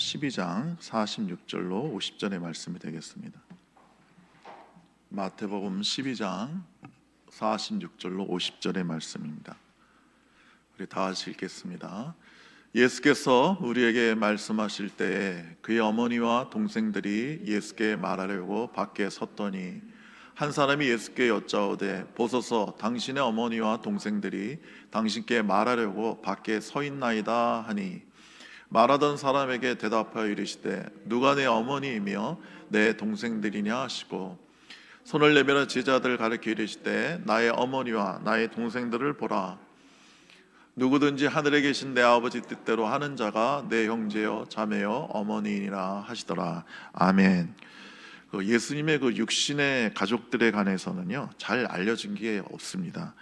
12장 46절로 50절의 말씀이 되겠습니다. 마태복음 12장 46절로 50절의 말씀입니다. 우리 다 같이 읽겠습니다. 예수께서 우리에게 말씀하실 때에 그의 어머니와 동생들이 예수께 말하려고 밖에 섰더니 한 사람이 예수께 여짜오되 보소서 당신의 어머니와 동생들이 당신께 말하려고 밖에 서 있나이다 하니 말하던 사람에게 대답하여 이르시되 누가 내 어머니이며 내 동생들이냐 하시고 손을 내밀어 제자들 가르쳐 이르시되 나의 어머니와 나의 동생들을 보라 누구든지 하늘에 계신 내 아버지 뜻대로 하는 자가 내 형제요 자매요 어머니이라 하시더라 아멘. 그 예수님의 그 육신의 가족들에 관해서는요 잘 알려진 게 없습니다.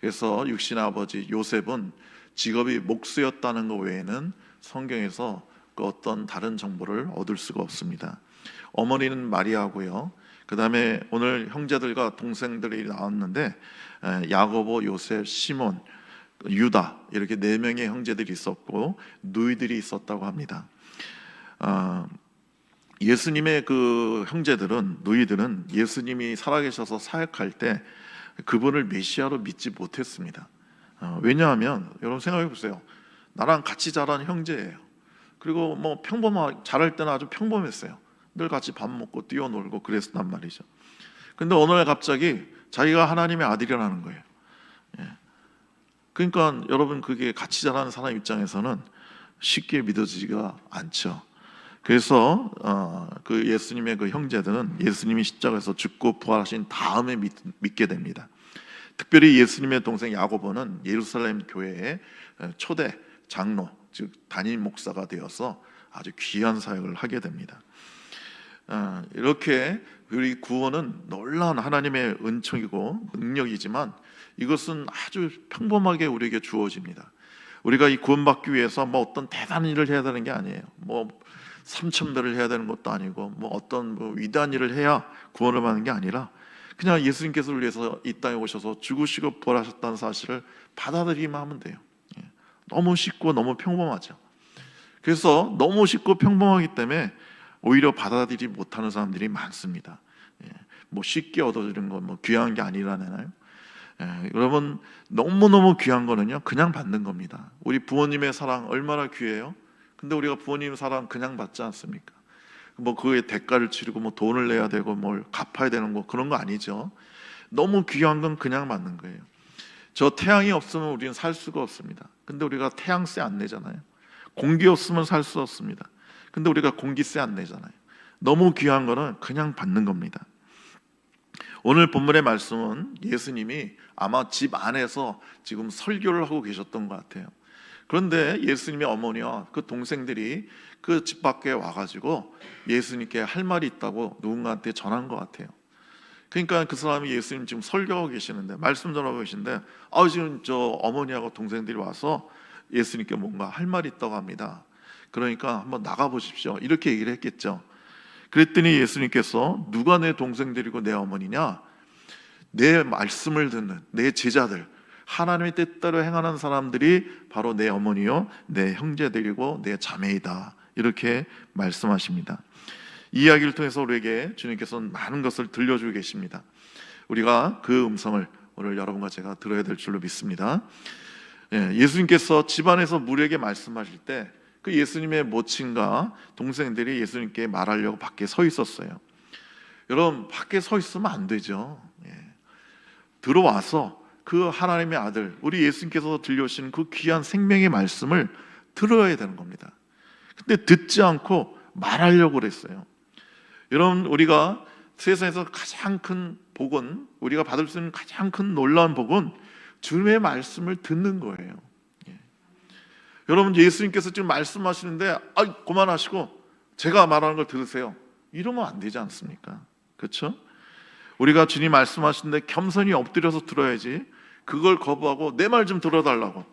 그래서 육신 아버지 요셉은 직업이 목수였다는 것 외에는 성경에서 그 어떤 다른 정보를 얻을 수가 없습니다. 어머니는 마리아고요. 그 다음에 오늘 형제들과 동생들이 나왔는데 야고보, 요셉, 시몬, 유다 이렇게 네 명의 형제들이 있었고 누이들이 있었다고 합니다. 어, 예수님의 그 형제들은 누이들은 예수님이 살아계셔서 사역할 때 그분을 메시아로 믿지 못했습니다. 어, 왜냐하면 여러분 생각해 보세요. 나랑 같이 자란 형제예요. 그리고 뭐 평범하 자랄 때는 아주 평범했어요. 늘 같이 밥 먹고 뛰어놀고 그랬단 말이죠. 근데 어느 날 갑자기 자기가 하나님의 아들이라는 거예요. 예. 그러니까 여러분 그게 같이 자라는 사람 입장에서는 쉽게 믿어지지가 않죠. 그래서 어, 그 예수님의 그 형제들은 예수님이 십자가에서 죽고 부활하신 다음에 믿, 믿게 됩니다. 특별히 예수님의 동생 야고보는 예루살렘 교회의 초대 장로 즉 단임 목사가 되어서 아주 귀한 사역을 하게 됩니다. 어, 이렇게 우리 구원은 놀라운 하나님의 은총이고 능력이지만 이것은 아주 평범하게 우리에게 주어집니다. 우리가 이 구원받기 위해서 뭐 어떤 대단한 일을 해야 되는 게 아니에요. 뭐 삼천 배를 해야 되는 것도 아니고 뭐 어떤 뭐 위대한 일을 해야 구원을 받는 게 아니라 그냥 예수님께서 위해서 이 땅에 오셔서 죽으시고 부활하셨다는 사실을 받아들이기만 하면 돼요. 예. 너무 쉽고 너무 평범하죠. 그래서 너무 쉽고 평범하기 때문에 오히려 받아들이지 못하는 사람들이 많습니다. 예. 뭐 쉽게 얻어지는 건뭐 귀한 게 아니라나요? 예. 여러분 너무 너무 귀한 거는요 그냥 받는 겁니다. 우리 부모님의 사랑 얼마나 귀해요? 근데 우리가 부모님 사랑 그냥 받지 않습니까? 뭐 그의 대가를 치르고 뭐 돈을 내야 되고 뭘 갚아야 되는 거 그런 거 아니죠. 너무 귀한 건 그냥 받는 거예요. 저 태양이 없으면 우리는 살 수가 없습니다. 근데 우리가 태양세 안 내잖아요. 공기 없으면 살 수 없습니다. 근데 우리가 공기세 안 내잖아요. 너무 귀한 거는 그냥 받는 겁니다. 오늘 본문의 말씀은 예수님이 아마 집 안에서 지금 설교를 하고 계셨던 것 같아요. 그런데 예수님의 어머니와 그 동생들이 그 집 밖에 와가지고 예수님께 할 말이 있다고 누군가한테 전한 것 같아요. 그러니까 그 사람이 예수님 지금 설교하고 계시는데 말씀 전하고 계신데 아 지금 저 어머니하고 동생들이 와서 예수님께 뭔가 할 말이 있다고 합니다. 그러니까 한번 나가 보십시오. 이렇게 얘기를 했겠죠. 그랬더니 예수님께서 누가 내 동생들이고 내 어머니냐? 내 말씀을 듣는 내 제자들 하나님의 뜻대로 행하는 사람들이 바로 내 어머니요, 내 형제들이고 내 자매이다. 이렇게 말씀하십니다. 이 이야기를 통해서 우리에게 주님께서는 많은 것을 들려주고 계십니다. 우리가 그 음성을 오늘 여러분과 제가 들어야 될 줄로 믿습니다. 예, 수님께서 집안에서 무리에게 말씀하실 때 그 예수님의 모친과 동생들이 예수님께 말하려고 밖에 서 있었어요. 여러분 밖에 서 있으면 안 되죠. 예. 들어와서 그 하나님의 아들 우리 예수님께서 들려주신 그 귀한 생명의 말씀을 들어야 되는 겁니다. 근데 듣지 않고 말하려고 그랬어요. 여러분 우리가 세상에서 가장 큰 복은 우리가 받을 수 있는 가장 큰 놀라운 복은 주님의 말씀을 듣는 거예요. 예. 여러분 예수님께서 지금 말씀하시는데 아 그만하시고 제가 말하는 걸 들으세요. 이러면 안 되지 않습니까? 그렇죠? 우리가 주님 말씀하시는데 겸손히 엎드려서 들어야지 그걸 거부하고 내 말 좀 들어달라고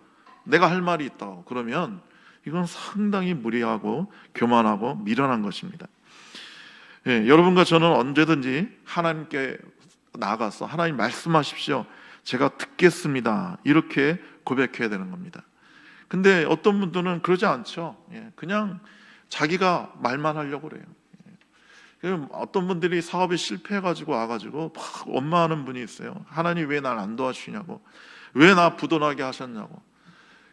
내가 할 말이 있다고 그러면 이건 상당히 무리하고 교만하고 미련한 것입니다. 예, 여러분과 저는 언제든지 하나님께 나가서 하나님 말씀하십시오. 제가 듣겠습니다. 이렇게 고백해야 되는 겁니다. 근데 어떤 분들은 그러지 않죠. 예, 그냥 자기가 말만 하려고 그래요. 예. 어떤 분들이 사업에 실패해가지고 와가지고 막 원망하는 분이 있어요. 하나님 왜 날 안 도와주시냐고, 왜 나 부도나게 하셨냐고.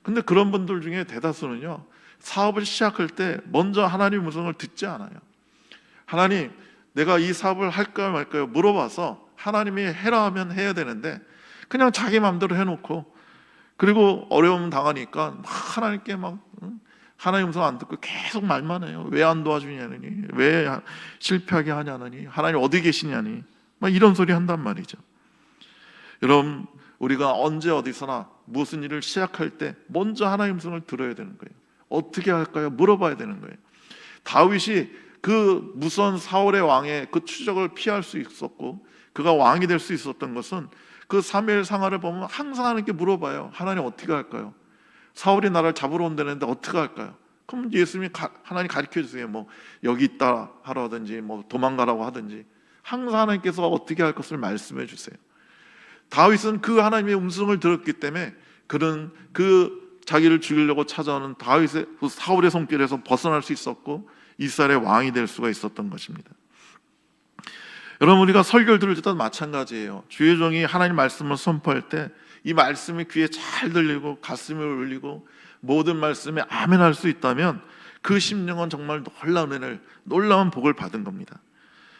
근데 그런 분들 중에 대다수는요, 사업을 시작할 때 먼저 하나님 음성을 듣지 않아요. 하나님, 내가 이 사업을 할까요 말까요 물어봐서 하나님이 해라 하면 해야 되는데 그냥 자기 마음대로 해놓고 그리고 어려움 당하니까 막 하나님께 막 응? 하나님 음성 안 듣고 계속 말만 해요. 왜 안 도와주냐니, 왜 실패하게 하냐니, 하나님 어디 계시냐니, 막 이런 소리 한단 말이죠. 여러분, 우리가 언제 어디서나 무슨 일을 시작할 때 먼저 하나님 음성을 들어야 되는 거예요. 어떻게 할까요? 물어봐야 되는 거예요. 다윗이 그 무서운 사울의 왕의 그 추적을 피할 수 있었고 그가 왕이 될 수 있었던 것은 그 사무엘 상하를 보면 항상 하나님께 물어봐요. 하나님 어떻게 할까요? 사울이 나를 잡으러 온다는데 어떻게 할까요? 그럼 예수님이 가, 하나님 가르쳐 주세요. 뭐 여기 있다 하라든지 뭐 도망가라고 하든지 항상 하나님께서 어떻게 할 것을 말씀해 주세요. 다윗은 그 하나님의 음성을 들었기 때문에 그는 그 자기를 죽이려고 찾아오는 다윗의 그 사울의 손길에서 벗어날 수 있었고 이스라엘의 왕이 될 수가 있었던 것입니다. 여러분 우리가 설교를 들을 때도 마찬가지예요. 주의 종이 하나님 말씀을 선포할 때 이 말씀이 귀에 잘 들리고 가슴에 울리고 모든 말씀에 아멘할 수 있다면 그 심령은 정말 놀라운 은혜를 놀라운 복을 받은 겁니다.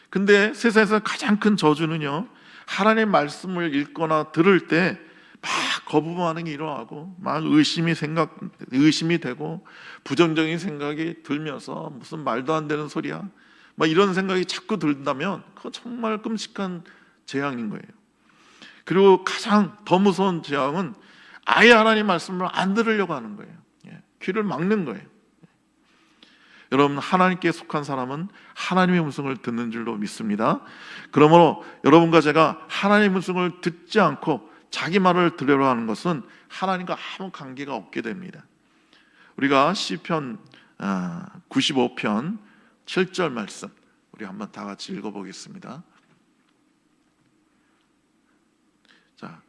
근데 세상에서 가장 큰 저주는요. 하나님 말씀을 읽거나 들을 때 막 거부 반응이 일어나고 막 의심이 생각 의심이 되고 부정적인 생각이 들면서 무슨 말도 안 되는 소리야. 막 이런 생각이 자꾸 든다면 그거 정말 끔찍한 재앙인 거예요. 그리고 가장 더 무서운 재앙은 아예 하나님 말씀을 안 들으려고 하는 거예요. 예, 귀를 막는 거예요. 여러분 하나님께 속한 사람은 하나님의 음성을 듣는 줄로 믿습니다. 그러므로 여러분과 제가 하나님의 음성을 듣지 않고 자기 말을 들으려 하는 것은 하나님과 아무 관계가 없게 됩니다. 우리가 시편 95편 7절 말씀 우리 한번 다 같이 읽어 보겠습니다. 자,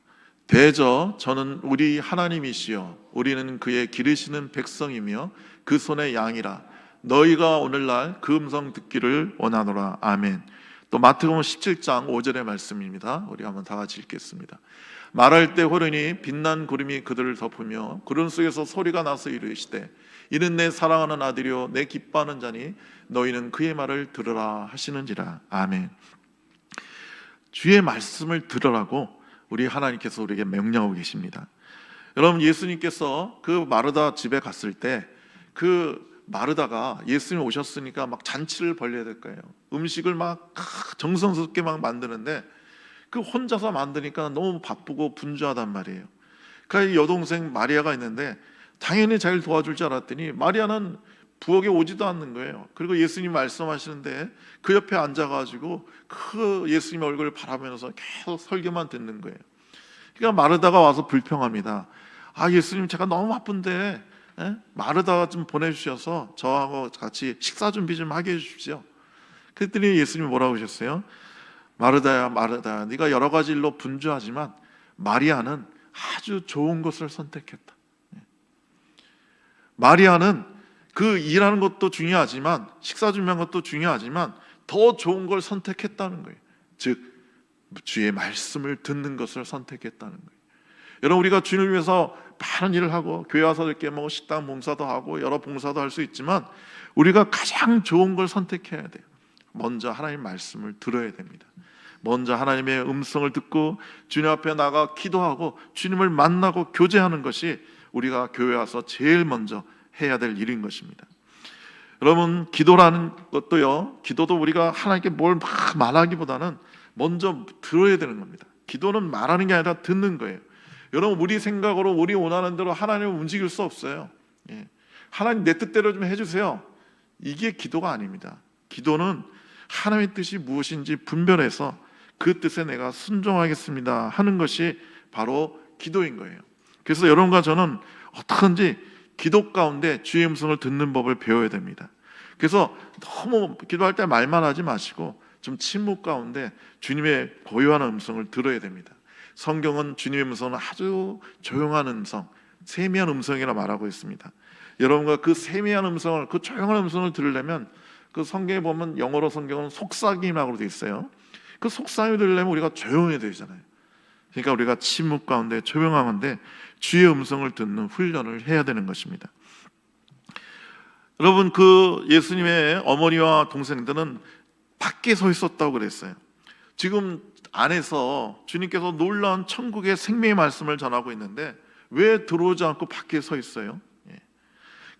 대저 저는 우리 하나님이시여 우리는 그의 기르시는 백성이며 그 손의 양이라 너희가 오늘날 그 음성 듣기를 원하노라 아멘. 또 마태복음 17장 5절의 말씀입니다. 우리 한번 다 같이 읽겠습니다. 말할 때 호련히 빛난 구름이 그들을 덮으며 구름 속에서 소리가 나서 이르시되 이는 내 사랑하는 아들이요 내 기뻐하는 자니 너희는 그의 말을 들으라 하시는지라 아멘. 주의 말씀을 들으라고 우리 하나님께서 우리에게 명령하고 계십니다. 여러분 예수님께서 그 마르다 집에 갔을 때 그 마르다가 예수님 오셨으니까 막 잔치를 벌려야 될 거예요. 음식을 막 정성스럽게 막 만드는데 그 혼자서 만드니까 너무 바쁘고 분주하단 말이에요. 그 여동생 마리아가 있는데 당연히 잘 도와줄 줄 알았더니 마리아는 부엌에 오지도 않는 거예요. 그리고 예수님 말씀하시는데 그 옆에 앉아가지고 그 예수님 얼굴을 바라보면서 계속 설교만 듣는 거예요. 그러니까 마르다가 와서 불평합니다. 아 예수님 제가 너무 바쁜데 에? 마르다가 좀 보내주셔서 저하고 같이 식사 준비 좀 하게 해주십시오. 그랬더니 예수님이 뭐라고 하셨어요? 마르다야 마르다야 네가 여러 가지 일로 분주하지만 마리아는 아주 좋은 것을 선택했다. 마리아는 그 일하는 것도 중요하지만 식사 준비한 것도 중요하지만 더 좋은 걸 선택했다는 거예요. 즉 주의 말씀을 듣는 것을 선택했다는 거예요. 여러분 우리가 주님을 위해서 많은 일을 하고 교회 와서 이렇게 뭐 식당 봉사도 하고 여러 봉사도 할 수 있지만 우리가 가장 좋은 걸 선택해야 돼요. 먼저 하나님 말씀을 들어야 됩니다. 먼저 하나님의 음성을 듣고 주님 앞에 나가 기도하고 주님을 만나고 교제하는 것이 우리가 교회 와서 제일 먼저 해야 될 일인 것입니다. 여러분 기도라는 것도요. 기도도 우리가 하나님께 뭘 막 말하기보다는 먼저 들어야 되는 겁니다. 기도는 말하는 게 아니라 듣는 거예요. 여러분 우리 생각으로 우리 원하는 대로 하나님을 움직일 수 없어요. 예. 하나님 내 뜻대로 좀 해주세요. 이게 기도가 아닙니다. 기도는 하나님의 뜻이 무엇인지 분별해서 그 뜻에 내가 순종하겠습니다 하는 것이 바로 기도인 거예요. 그래서 여러분과 저는 어떻게든지 기도 가운데 주의 음성을 듣는 법을 배워야 됩니다. 그래서 너무 기도할 때 말만 하지 마시고 좀 침묵 가운데 주님의 고요한 음성을 들어야 됩니다. 성경은 주님의 음성은 아주 조용한 음성, 세미한 음성이라 말하고 있습니다. 여러분과 그 세미한 음성을 그 조용한 음성을 들으려면 그 성경에 보면 영어로 성경은 속삭임이라고 되어 있어요. 그 속삭임을 들으려면 우리가 조용해야 되잖아요. 그러니까 우리가 침묵 가운데 조용한데 주의 음성을 듣는 훈련을 해야 되는 것입니다. 여러분 그 예수님의 어머니와 동생들은 밖에 서 있었다고 그랬어요. 지금 안에서 주님께서 놀라운 천국의 생명의 말씀을 전하고 있는데 왜 들어오지 않고 밖에 서 있어요? 예.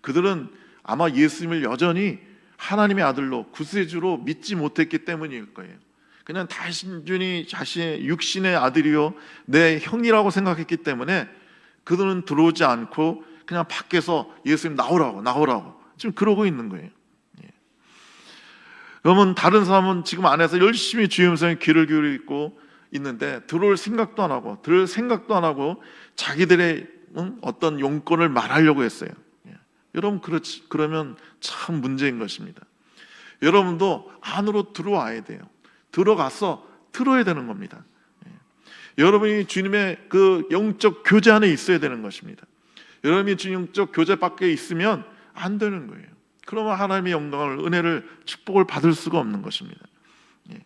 그들은 아마 예수님을 여전히 하나님의 아들로 구세주로 믿지 못했기 때문일 거예요. 그냥 단순히 자신의 육신의 아들이요 내 형이라고 생각했기 때문에 그들은 들어오지 않고 그냥 밖에서 예수님 나오라고 나오라고 지금 그러고 있는 거예요. 예. 그러면 다른 사람은 지금 안에서 열심히 주의 음성에 귀를 기울이고 있는데 들어올 생각도 안 하고 들을 생각도 안 하고 자기들의 응? 어떤 용건을 말하려고 했어요. 예. 여러분 그렇지 그러면 참 문제인 것입니다. 여러분도 안으로 들어와야 돼요. 들어가서 들어야 되는 겁니다. 예. 여러분이 주님의 그 영적 교제 안에 있어야 되는 것입니다. 여러분이 주님적 교제 밖에 있으면 안 되는 거예요. 그러면 하나님의 영광을 은혜를 축복을 받을 수가 없는 것입니다. 예.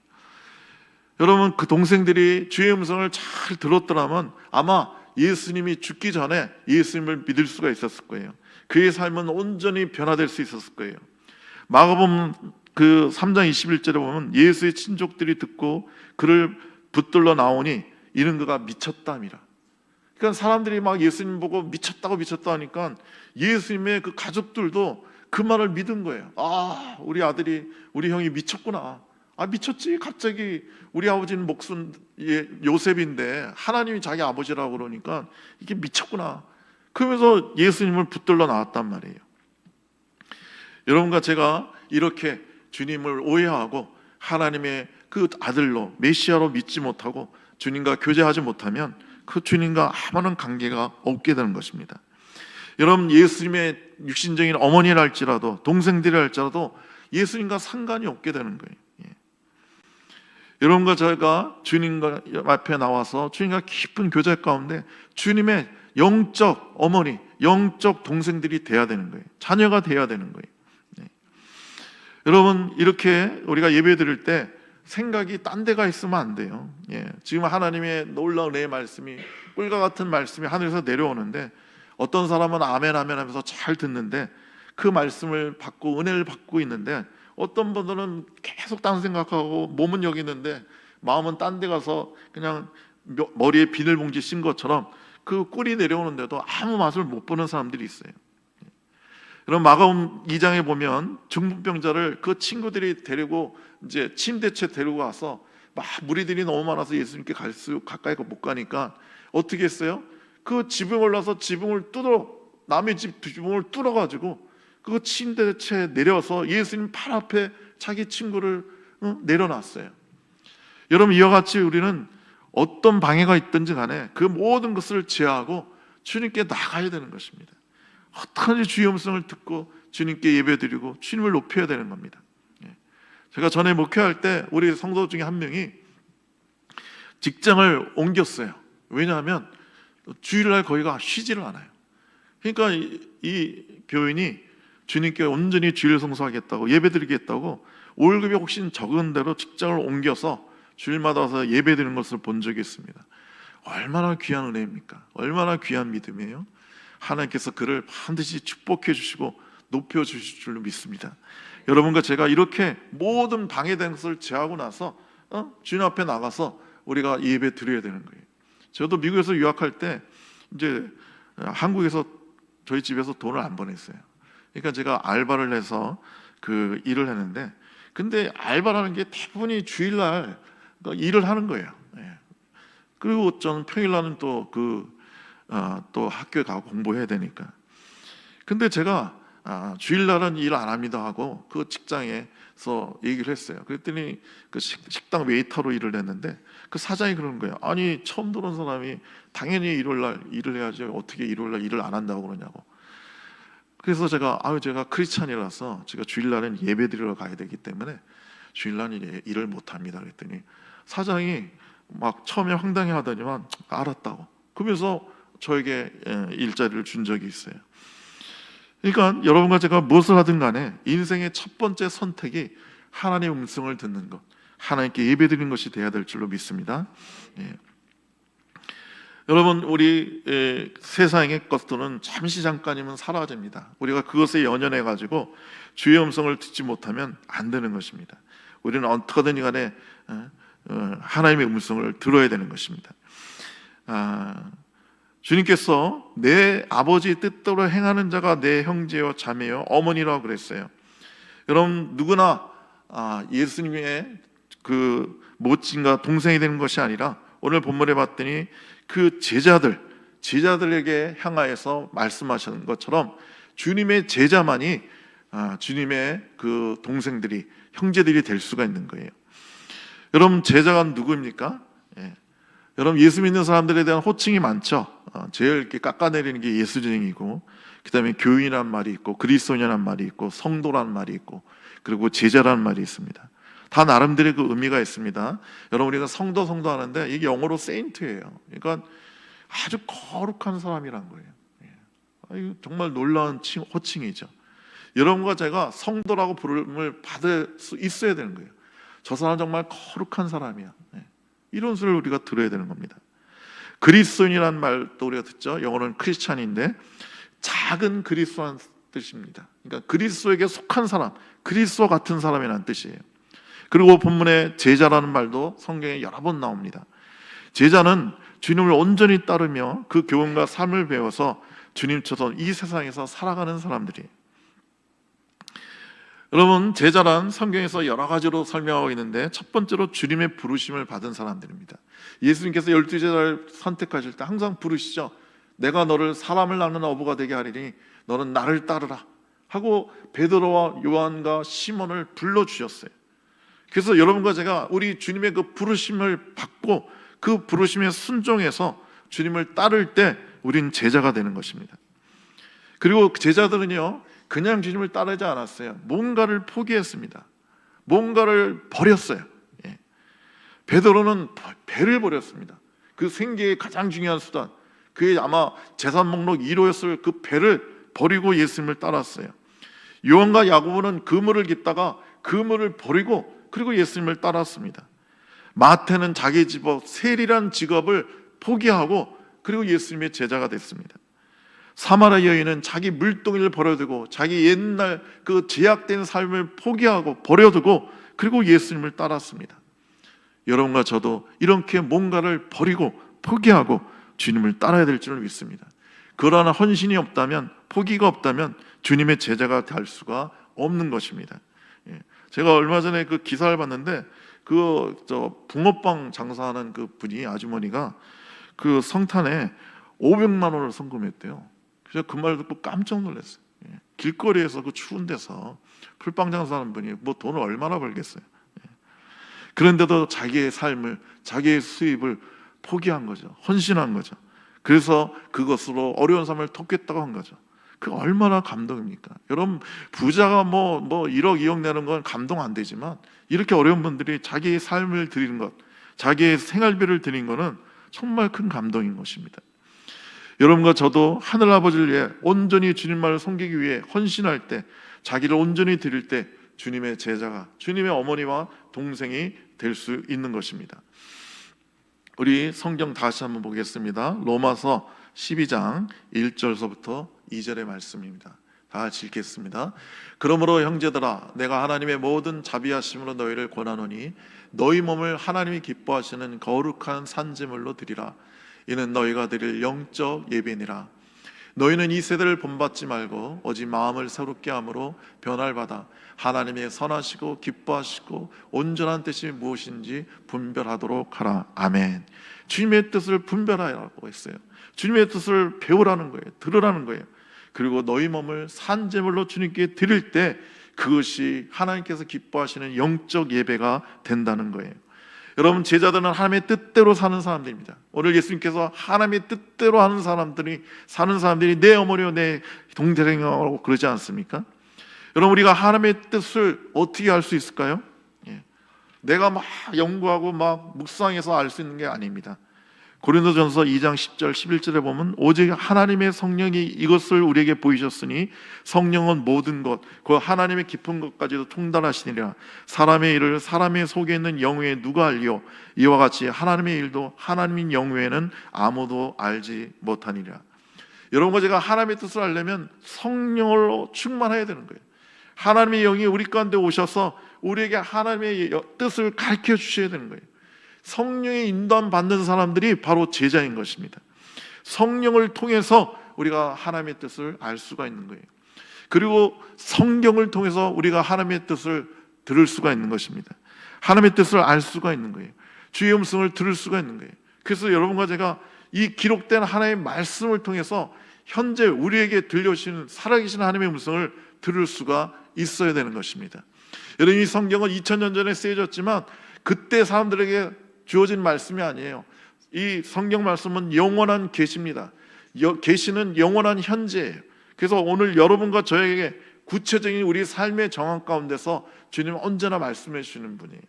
여러분 그 동생들이 주의 음성을 잘 들었더라면 아마 예수님이 죽기 전에 예수님을 믿을 수가 있었을 거예요. 그의 삶은 온전히 변화될 수 있었을 거예요. 마가복음 그 3장 21절에 보면 예수의 친족들이 듣고 그를 붙들러 나오니 이는 그가 미쳤담이라. 그러니까 사람들이 막 예수님 보고 미쳤다고 미쳤다 하니까 예수님의 그 가족들도 그 말을 믿은 거예요. 아, 우리 아들이 우리 형이 미쳤구나. 아 미쳤지. 갑자기 우리 아버지는 목숨 예, 요셉인데 하나님이 자기 아버지라고 그러니까 이게 미쳤구나. 그러면서 예수님을 붙들러 나왔단 말이에요. 여러분과 제가 이렇게 주님을 오해하고 하나님의 그 아들로 메시아로 믿지 못하고 주님과 교제하지 못하면 그 주님과 아무런 관계가 없게 되는 것입니다. 여러분 예수님의 육신적인 어머니랄지라도 동생들이랄지라도 예수님과 상관이 없게 되는 거예요. 예. 여러분과 저희가 주님과 앞에 나와서 주님과 깊은 교제 가운데 주님의 영적 어머니, 영적 동생들이 돼야 되는 거예요. 자녀가 돼야 되는 거예요. 네. 여러분 이렇게 우리가 예배 드릴 때 생각이 딴 데가 있으면 안 돼요. 예. 지금 하나님의 놀라운 내 말씀이 꿀과 같은 말씀이 하늘에서 내려오는데 어떤 사람은 아멘 아멘 하면서 잘 듣는데 그 말씀을 받고 은혜를 받고 있는데 어떤 분들은 계속 딴 생각하고 몸은 여기 있는데 마음은 딴 데 가서 그냥 머리에 비닐봉지 씌 것처럼 그 꿀이 내려오는데도 아무 맛을 못 보는 사람들이 있어요. 그럼 마가음 2장에 보면 중풍병자를 그 친구들이 데리고 이제 침대채 데리고 와서 막 무리들이 너무 많아서 예수님께 갈 수 가까이 못 가니까 어떻게 했어요? 그 지붕 올라서 지붕을 뚫어 남의 집 지붕을 뚫어 가지고 그 침대채 내려서 예수님 팔 앞에 자기 친구를 어? 내려놨어요. 여러분 이와 같이 우리는 어떤 방해가 있든지 간에 그 모든 것을 제하고 주님께 나가야 되는 것입니다. 어떻게든지 주의 음성을 듣고 주님께 예배드리고 주님을 높여야 되는 겁니다. 예. 제가 전에 목회할 때 우리 성도 중에 한 명이 직장을 옮겼어요. 왜냐하면 주일날 거기가 쉬지를 않아요. 그러니까 이, 이 교인이 주님께 온전히 주일 성수하겠다고 예배드리겠다고 월급이 혹시 적은 대로 직장을 옮겨서 주일마다 와서 예배드리는 것을 본 적이 있습니다. 얼마나 귀한 은혜입니까? 얼마나 귀한 믿음이에요? 하나님께서 그를 반드시 축복해 주시고 높여 주실 줄로 믿습니다. 여러분과 제가 이렇게 모든 방해된 것을 제하고 나서 어? 주님 앞에 나가서 우리가 예배 드려야 되는 거예요. 저도 미국에서 유학할 때 이제 한국에서 저희 집에서 돈을 안 보냈어요. 그러니까 제가 알바를 해서 그 일을 했는데 근데 알바라는 게 대부분이 주일날 그 일을 하는 거예요. 예. 그리고 저는 평일날은 또 그 어, 또 학교에 가고 공부해야 되니까. 근데 제가 아, 주일날은 일 안 합니다 하고 그 직장에서 얘기를 했어요. 그랬더니 그 식 당 웨이터로 일을 했는데 그 사장이 그러는 거예요. 아니 처음 들어온 사람이 당연히 일요일날 일을 해야지 어떻게 일요일날 일을 안 한다고 그러냐고. 그래서 제가 아유 제가 크리스찬이라서 제가 주일날은 예배드리러 가야 되기 때문에 주일날 일을 못 합니다. 그랬더니 사장이 막 처음에 황당해하더니만 알았다고. 그러면서 저에게 예, 일자리를 준 적이 있어요. 그러니까 여러분과 제가 무엇을 하든 간에 인생의 첫 번째 선택이 하나님의 음성을 듣는 것, 하나님께 예배드리는 것이 돼야 될 줄로 믿습니다. 예. 여러분 우리 에, 세상의 것들은 잠시 잠깐이면 사라집니다. 우리가 그것에 연연해 가지고 주의 음성을 듣지 못하면 안 되는 것입니다. 우리는 어떻게든 간에 어, 어, 하나님의 음성을 들어야 되는 것입니다. 아, 주님께서 내 아버지 뜻대로 행하는 자가 내 형제요 자매요 어머니라고 그랬어요. 여러분 누구나 아, 예수님의 그 모친과 동생이 되는 것이 아니라 오늘 본문에 봤더니 그 제자들 제자들에게 향하여서 말씀하시는 것처럼 주님의 제자만이 아, 주님의 그 동생들이 형제들이 될 수가 있는 거예요. 여러분 제자가 누구입니까? 예. 여러분 예수 믿는 사람들에 대한 호칭이 많죠. 어, 제일 이렇게 깎아내리는 게 예수쟁이고, 그다음에 교인이란 말이 있고, 그리스도인이란 말이 있고, 성도란 말이 있고, 그리고 제자란 말이 있습니다. 다 나름대로의 그 의미가 있습니다. 여러분 우리가 성도 성도 하는데 이게 영어로 세인트예요. 그러니까 아주 거룩한 사람이란 거예요. 예. 아, 정말 놀라운 칭, 호칭이죠. 여러분과 제가 성도라고 부름을 받을 수 있어야 되는 거예요. 저 사람 정말 거룩한 사람이야. 예. 이런 소리를 우리가 들어야 되는 겁니다. 그리스도인이라는 말도 우리가 듣죠. 영어로는 크리스찬인데 작은 그리스도란 뜻입니다. 그러니까 그리스도에게 속한 사람, 그리스도 같은 사람이라는 뜻이에요. 그리고 본문에 제자라는 말도 성경에 여러 번 나옵니다. 제자는 주님을 온전히 따르며 그 교훈과 삶을 배워서 주님처럼 이 세상에서 살아가는 사람들이에요. 여러분 제자란 성경에서 여러 가지로 설명하고 있는데 첫 번째로 주님의 부르심을 받은 사람들입니다. 예수님께서 열두 제자를 선택하실 때 항상 부르시죠. 내가 너를 사람을 낳는 어부가 되게 하리니 너는 나를 따르라 하고 베드로와 요한과 시몬을 불러 주셨어요. 그래서 여러분과 제가 우리 주님의 그 부르심을 받고 그 부르심에 순종해서 주님을 따를 때 우린 제자가 되는 것입니다. 그리고 그 제자들은요, 그냥 주님을 따르지 않았어요. 뭔가를 포기했습니다. 뭔가를 버렸어요. 예. 베드로는 배를 버렸습니다. 그 생계의 가장 중요한 수단, 그게 아마 재산 목록 1호였을 그 배를 버리고 예수님을 따랐어요. 요한과 야고보는 그물을 깃다가 그물을 버리고 그리고 예수님을 따랐습니다. 마태는 자기 직업 세리란 직업을 포기하고 그리고 예수님의 제자가 됐습니다. 사마라 여인은 자기 물동이를 버려두고 자기 옛날 그 제약된 삶을 포기하고 버려두고 그리고 예수님을 따랐습니다. 여러분과 저도 이렇게 뭔가를 버리고 포기하고 주님을 따라야 될 줄을 믿습니다. 그러나 헌신이 없다면 포기가 없다면 주님의 제자가 될 수가 없는 것입니다. 예. 제가 얼마 전에 그 기사를 봤는데 그저 붕어빵 장사하는 그 분이 아주머니가 그 성탄에 500만 원을 송금했대요. 그래서 그말 듣고 깜짝 놀랐어요. 예. 길거리에서 그 추운 데서 풀빵 장사하는 분이 뭐 돈을 얼마나 벌겠어요. 예. 그런데도 자기의 삶을 자기의 수입을 포기한 거죠. 헌신한 거죠. 그래서 그것으로 어려운 삶을 돕겠다고 한 거죠. 그 얼마나 감동입니까? 여러분 부자가 뭐뭐 뭐 1억 2억 내는 건 감동 안 되지만 이렇게 어려운 분들이 자기의 삶을 드리는 것, 자기의 생활비를 드리는 것은 정말 큰 감동인 것입니다. 여러분과 저도 하늘 아버지를 위해 온전히 주님만을 섬기기 위해 헌신할 때, 자기를 온전히 드릴 때 주님의 제자가 주님의 어머니와 동생이 될 수 있는 것입니다. 우리 성경 다시 한번 보겠습니다. 로마서 12장 1절서부터 2절의 말씀입니다. 다 같이 읽겠습니다. 그러므로 형제들아 내가 하나님의 모든 자비하심으로 너희를 권하노니 너희 몸을 하나님이 기뻐하시는 거룩한 산제물로 드리라. 이는 너희가 드릴 영적 예배니라. 너희는 이 세대를 본받지 말고 오직 마음을 새롭게 함으로 변화를 받아 하나님의 선하시고 기뻐하시고 온전한 뜻이 무엇인지 분별하도록 하라. 아멘. 주님의 뜻을 분별하라고 했어요. 주님의 뜻을 배우라는 거예요. 들으라는 거예요. 그리고 너희 몸을 산 제물로 주님께 드릴 때 그것이 하나님께서 기뻐하시는 영적 예배가 된다는 거예요. 여러분 제자들은 하나님의 뜻대로 사는 사람들입니다. 오늘 예수님께서 하나님의 뜻대로 하는 사람들이 사는 사람들이 내 어머니요 내 동생이라고 그러지 않습니까? 여러분 우리가 하나님의 뜻을 어떻게 알 수 있을까요? 예. 내가 막 연구하고 막 묵상해서 알 수 있는 게 아닙니다. 고린도전서 2장 10절 11절에 보면 오직 하나님의 성령이 이것을 우리에게 보이셨으니 성령은 모든 것, 그 하나님의 깊은 것까지도 통달하시니라. 사람의 일을 사람의 속에 있는 영외에 누가 알리요? 이와 같이 하나님의 일도 하나님인 영외에는 아무도 알지 못하니라. 여러분과 제가 하나님의 뜻을 알려면 성령으로 충만해야 되는 거예요. 하나님의 영이 우리 가운데 오셔서 우리에게 하나님의 뜻을 가르쳐 주셔야 되는 거예요. 성령의 인도함 받는 사람들이 바로 제자인 것입니다. 성령을 통해서 우리가 하나님의 뜻을 알 수가 있는 거예요. 그리고 성경을 통해서 우리가 하나님의 뜻을 들을 수가 있는 것입니다. 하나님의 뜻을 알 수가 있는 거예요. 주의 음성을 들을 수가 있는 거예요. 그래서 여러분과 제가 이 기록된 하나님의 말씀을 통해서 현재 우리에게 들려주시는 살아계신 하나님의 음성을 들을 수가 있어야 되는 것입니다. 여러분 이 성경은 2000년 전에 쓰여졌지만 그때 사람들에게 주어진 말씀이 아니에요. 이 성경 말씀은 영원한 계시입니다. 계시는 영원한 현재예요. 그래서 오늘 여러분과 저에게 구체적인 우리 삶의 정황 가운데서 주님 언제나 말씀해 주시는 분이에요.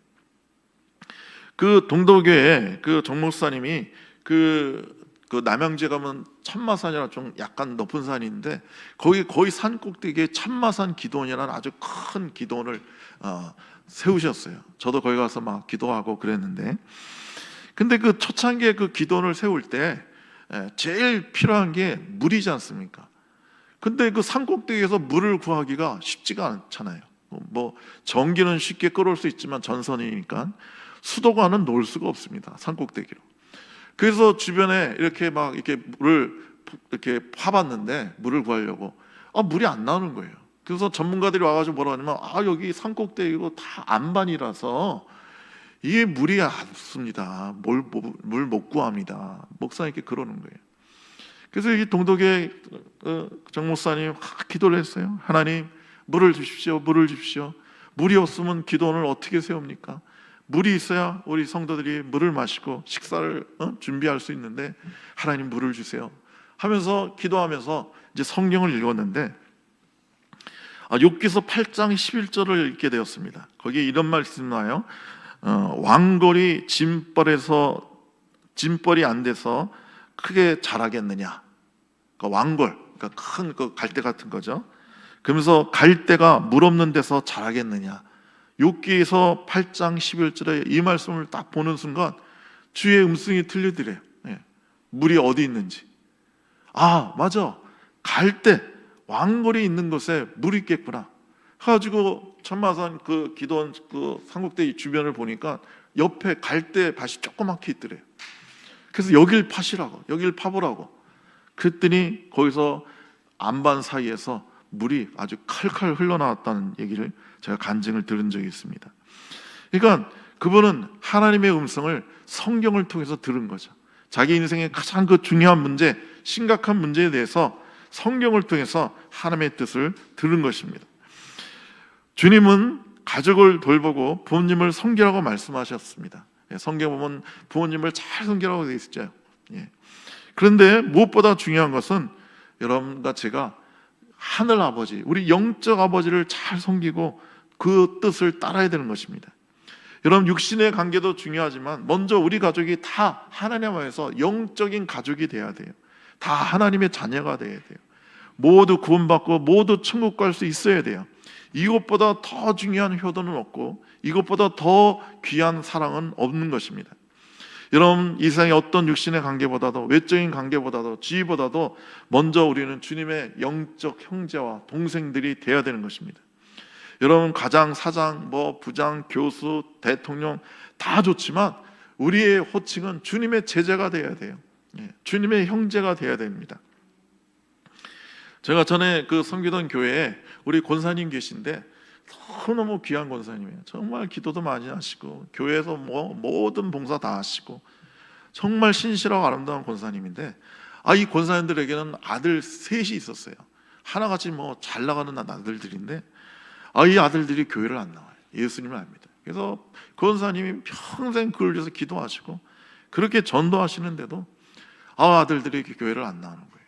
그 동도교회 그 정목사님이 그, 그 남양주에 가면 천마산이라 좀 약간 높은 산인데 거기 거의 산 꼭대기에 천마산 기도원이라는 아주 큰 기도원을 어, 세우셨어요. 저도 거기 가서 막 기도하고 그랬는데, 근데 그 초창기에 그 기도원을 세울 때 제일 필요한 게 물이지 않습니까? 근데 그 산꼭대기에서 물을 구하기가 쉽지가 않잖아요. 뭐 전기는 쉽게 끌어올 수 있지만 전선이니까 수도관은 놓을 수가 없습니다. 산꼭대기로. 그래서 주변에 이렇게 막 이렇게 물을 이렇게 파봤는데 물을 구하려고 아 물이 안 나오는 거예요. 그래서 전문가들이 와가지고 뭐라 하냐면 아 여기 산꼭대기고 다 안반이라서 이게 물이 없습니다. 물물 못 구합니다. 목사님께 그러는 거예요. 그래서 이 동독의 어, 정목사님 기도를 했어요. 하나님 물을 주십시오. 물을 주십시오. 물이 없으면 기도원을 어떻게 세웁니까? 물이 있어야 우리 성도들이 물을 마시고 식사를 어? 준비할 수 있는데 하나님 물을 주세요. 하면서 기도하면서 이제 성경을 읽었는데 아, 욥기서 8장 11절을 읽게 되었습니다. 거기에 이런 말씀 나요. 어, 왕골이 짐벌에서 짐벌이 안 돼서 크게 자라겠느냐? 그러니까 왕골, 그러니까 큰 그 갈대 같은 거죠. 그러면서 갈대가 물 없는 데서 자라겠느냐? 욥기에서 8장 11절에 이 말씀을 딱 보는 순간 주의 음성이 들리더래요. 예. 물이 어디 있는지. 아, 맞아. 갈대 왕골이 있는 곳에 물이 있겠구나. 해가지고 천마산 그 기도원 그 삼국대 주변을 보니까 옆에 갈대 밭이 조그맣게 있더래요. 그래서 여길 파시라고, 여길 파보라고. 그랬더니 거기서 안반 사이에서 물이 아주 칼칼 흘러나왔다는 얘기를 제가 간증을 들은 적이 있습니다. 그러니까 그분은 하나님의 음성을 성경을 통해서 들은 거죠. 자기 인생의 가장 그 중요한 문제, 심각한 문제에 대해서 성경을 통해서 하나님의 뜻을 들은 것입니다. 주님은 가족을 돌보고 부모님을 섬기라고 말씀하셨습니다. 예, 성경 보면 부모님을 잘 섬기라고 되어 있죠. 예. 그런데 무엇보다 중요한 것은 여러분과 제가 하늘 아버지, 우리 영적 아버지를 잘 섬기고 그 뜻을 따라야 되는 것입니다. 여러분 육신의 관계도 중요하지만 먼저 우리 가족이 다 하나님 안에서 영적인 가족이 돼야 돼요. 다 하나님의 자녀가 돼야 돼요. 모두 구원받고 모두 천국 갈 수 있어야 돼요. 이것보다 더 중요한 효도는 없고 이것보다 더 귀한 사랑은 없는 것입니다. 여러분 이 세상의 어떤 육신의 관계보다도 외적인 관계보다도 지위보다도 먼저 우리는 주님의 영적 형제와 동생들이 되어야 되는 것입니다. 여러분 가장 사장 뭐 부장 교수 대통령 다 좋지만 우리의 호칭은 주님의 제자가 되어야 돼요. 예, 주님의 형제가 되어야 됩니다. 제가 전에 그 섬기던 교회에 우리 권사님 계신데 너무너무 귀한 권사님이에요. 정말 기도도 많이 하시고 교회에서 뭐 모든 봉사 다 하시고 정말 신실하고 아름다운 권사님인데 아 이 권사님들에게는 아들 셋이 있었어요. 하나같이 뭐 잘 나가는 아들들인데 아 이 아들들이 교회를 안 나와요. 예수님을 압니다. 그래서 권사님이 평생 글을 위해서 기도하시고 그렇게 전도하시는데도 아 아들들이 교회를 안 나오는 거예요.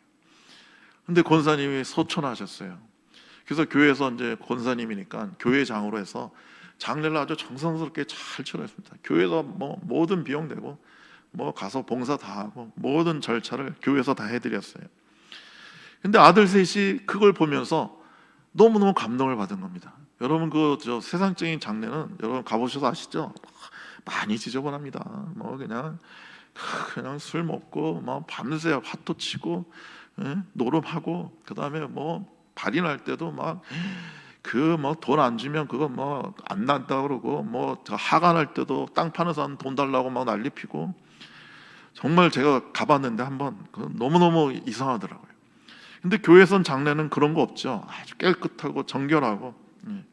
근데 권사님이 소천하셨어요. 그래서 교회에서 이제 권사님이니까 교회장으로 해서 장례를 아주 정성스럽게 잘 치렀습니다. 교회에서 뭐 모든 비용 되고 뭐 가서 봉사 다 하고 모든 절차를 교회에서 다 해드렸어요. 근데 아들 셋이 그걸 보면서 너무 너무 감동을 받은 겁니다. 여러분 그 저 세상적인 장례는 여러분 가보셔서 아시죠? 많이 지저분합니다. 뭐 그냥 그냥 술 먹고 뭐 밤새 화토 치고 예? 노름하고 그 다음에 뭐 발인할 때도 막 그 뭐 돈 안 주면 그거 뭐 안 난다 그러고 뭐저 하간할 때도 땅 파는 사람 돈 달라고 막 난리 피고 정말 제가 가봤는데 한번 그 너무 너무 이상하더라고요. 근데 교회선 장례는 그런 거 없죠. 아주 깨끗하고 정결하고. 예.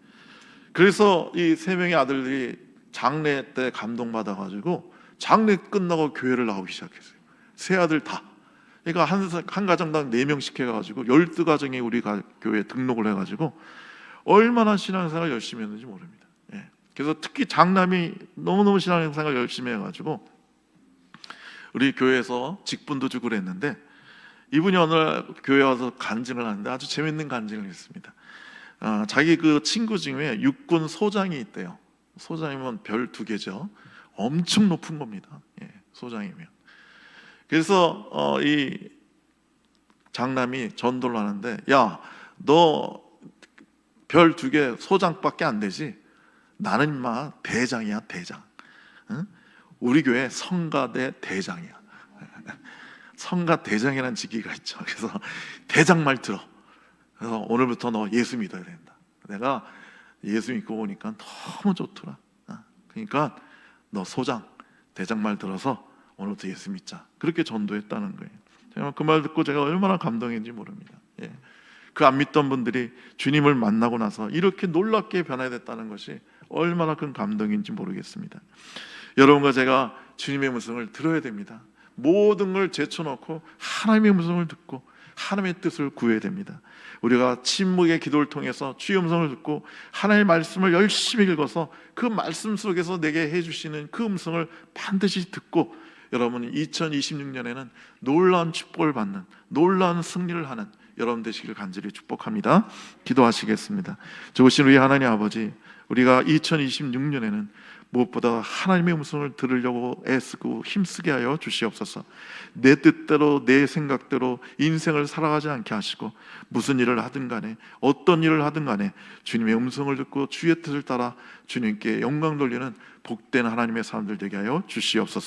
그래서 이 세 명의 아들들이 장례 때 감동받아 가지고 장례 끝나고 교회를 나오기 시작했어요. 세 아들 다. 그러니까 한, 한 가정당 네 명씩 해가지고 열두 가정이 우리 가, 교회에 등록을 해가지고 얼마나 신앙생활 열심히 했는지 모릅니다. 예. 그래서 특히 장남이 너무너무 신앙생활 열심히 해가지고 우리 교회에서 직분도 주고 그랬는데 이분이 어느 날 교회 와서 간증을 하는데 아주 재밌는 간증을 했습니다. 아, 자기 그 친구 중에 육군 소장이 있대요. 소장이면 별 두 개죠. 엄청 높은 겁니다. 예, 소장이면. 그래서 어, 이 장남이 전도를 하는데 야 너 별 두 개 소장밖에 안 되지? 나는 인마 대장이야 대장. 응? 우리 교회 성가대 대장이야. 성가 대장이라는 직위가 있죠. 그래서 대장 말 들어. 그래서 오늘부터 너 예수 믿어야 된다. 내가 예수 믿고 보니까 너무 좋더라. 어, 그러니까 너 소장 대장 말 들어서 오늘부터 예수 믿자 그렇게 전도했다는 거예요 제가 그 말 듣고 제가 얼마나 감동했는지 모릅니다 예. 그 안 믿던 분들이 주님을 만나고 나서 이렇게 놀랍게 변화됐다는 것이 얼마나 큰 감동인지 모르겠습니다. 여러분과 제가 주님의 음성을 들어야 됩니다. 모든 걸 제쳐놓고 하나님의 음성을 듣고 하나님의 뜻을 구해야 됩니다. 우리가 침묵의 기도를 통해서 주의 음성을 듣고 하나님의 말씀을 열심히 읽어서 그 말씀 속에서 내게 해주시는 그 음성을 반드시 듣고 여러분 2026년에는 놀라운 축복을 받는 놀라운 승리를 하는 여러분 되시기를 간절히 축복합니다. 기도하시겠습니다. 좋으신 우리 하나님 아버지, 우리가 2026년에는 무엇보다 하나님의 음성을 들으려고 애쓰고 힘쓰게 하여 주시옵소서. 내 뜻대로 내 생각대로 인생을 살아가지 않게 하시고 무슨 일을 하든 간에 어떤 일을 하든 간에 주님의 음성을 듣고 주의 뜻을 따라 주님께 영광 돌리는 복된 하나님의 사람들 되게 하여 주시옵소서.